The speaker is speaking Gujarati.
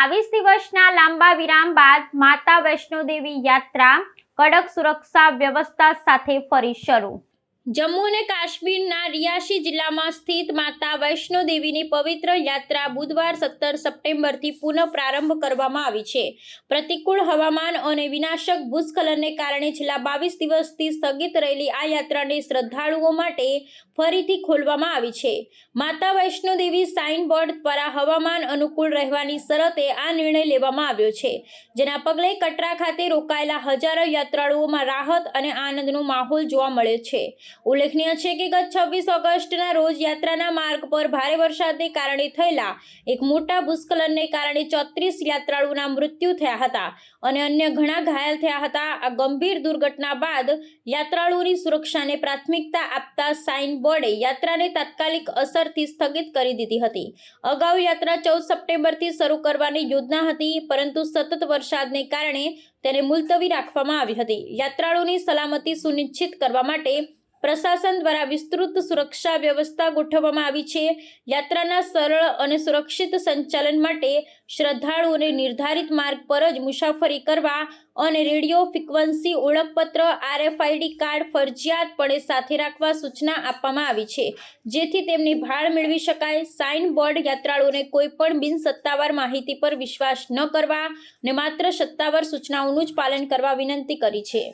બાવીસ દિવસના લાંબા વિરામ બાદ માતા વૈષ્ણોદેવી યાત્રા કડક સુરક્ષા વ્યવસ્થા સાથે ફરી શરૂ. જમ્મુ અને કાશ્મીરના રિયાસી જિલ્લામાં સ્થિત માતા વૈષ્ણો દેવીની પવિત્ર યાત્રા બુધવાર સત્તર સપ્ટેમ્બરથી પુનઃ પ્રારંભ કરવામાં આવી છે. પ્રતિકૂળ હવામાન અને વિનાશક ભૂસ્ખલનને કારણે છેલ્લા બાવીસ દિવસથી સ્થગિત રહેલી આ યાત્રાને શ્રદ્ધાળુઓ માટે ફરીથી ખોલવામાં આવી છે. માતા વૈષ્ણો દેવી સાઇન બોર્ડ દ્વારા હવામાન અનુકૂળ રહેવાની શરતે આ નિર્ણય લેવામાં આવ્યો છે, જેના પગલે કટરા ખાતે રોકાયેલા હજારો યાત્રાળુઓમાં રાહત અને આનંદનો માહોલ જોવા મળ્યો છે. ઉલ્લેખનીય છે કે ગત છવ્વીસ ઓગસ્ટના રોજ યાત્રાના માર્ગ પર ભારે વરસાદને કારણે થયેલા એક મોટા ભૂસ્ખલનને કારણે ચોત્રીસ યાત્રાળુના મૃત્યુ થયા હતા અને અન્ય ઘણા ઘાયલ થયા હતા. આ ગંભીર દુર્ઘટના બાદ યાત્રાળુઓની સુરક્ષાને પ્રાથમિકતા આપતા સાઇન બોર્ડે યાત્રાને તાત્કાલિક અસરથી સ્થગિત કરી દીધી હતી. અગાઉ યાત્રા ચૌદ સપ્ટેમ્બરથી શરૂ કરવાની યોજના હતી, પરંતુ સતત વરસાદને કારણે તેને મુલતવી રાખવામાં આવી હતી. યાત્રાળુઓની સલામતી સુનિશ્ચિત કરવા માટે પ્રશાસન દ્વારા વિસ્તૃત સુરક્ષા વ્યવસ્થા ગોઠવવામાં આવી છે. યાત્રાના સરળ અને સુરક્ષિત સંચાલન માટે શ્રદ્ધાળુઓને નિર્ધારિત માર્ગ પર જ મુસાફરી કરવા અને રેડિયો ફ્રીક્વન્સી ઓળખપત્ર, આરએફઆઈડી કાર્ડ ફરજિયાતપણે સાથે રાખવા સૂચના આપવામાં આવી છે. જેથી તેમની ભાળ મેળવી શકાય. સાઇન બોર્ડ યાત્રાળુઓને કોઈપણ બિનસત્તાવાર માહિતી પર વિશ્વાસ ન કરવા અને માત્ર સત્તાવાર સૂચનાઓનું જ પાલન કરવા વિનંતી કરી છે.